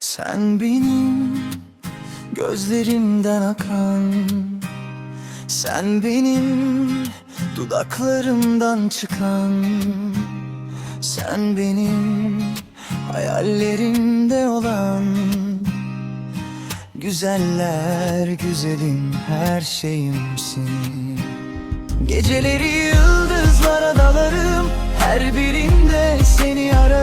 Sen benim gözlerimden akan Sen benim dudaklarımdan çıkan Sen benim hayallerimde olan Güzeller güzelim her şeyimsin. Geceleri yıldızlara dalarım Her birinde seni ararım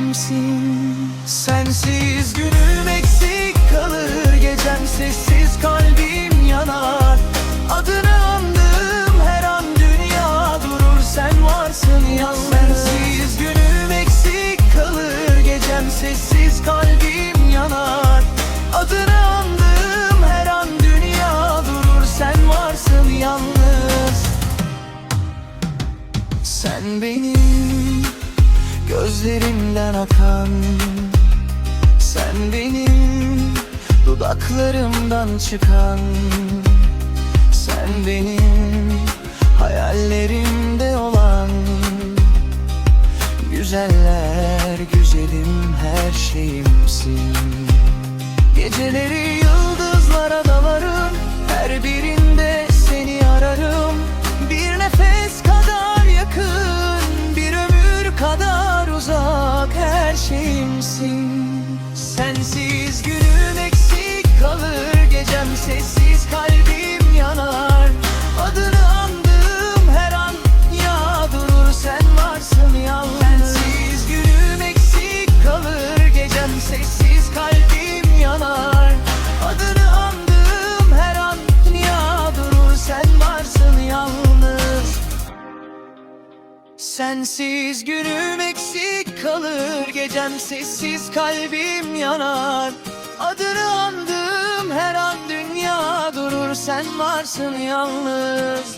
şeyimsin Sensiz günüm eksik kalır Gecem sessiz kalbim yanar. Adını andığım her an dünya durur Sen varsın yalnız. Sensiz günüm eksik kalır Gecem sessiz kalbim yanar. Adını andığım her an dünya durur Sen varsın yalnız. Sen benim gözlerimden akan Sen benim dudaklarımdan çıkan Sen benim hayallerimde olan Güzeller güzelim her şeyimsin. Geceleri yıldızlara dalarım her şeyimsin Sensiz günüm eksik kalır Gecem sessiz kalbim yanar. Adını andığım her an dünya durur Sen varsın yalnız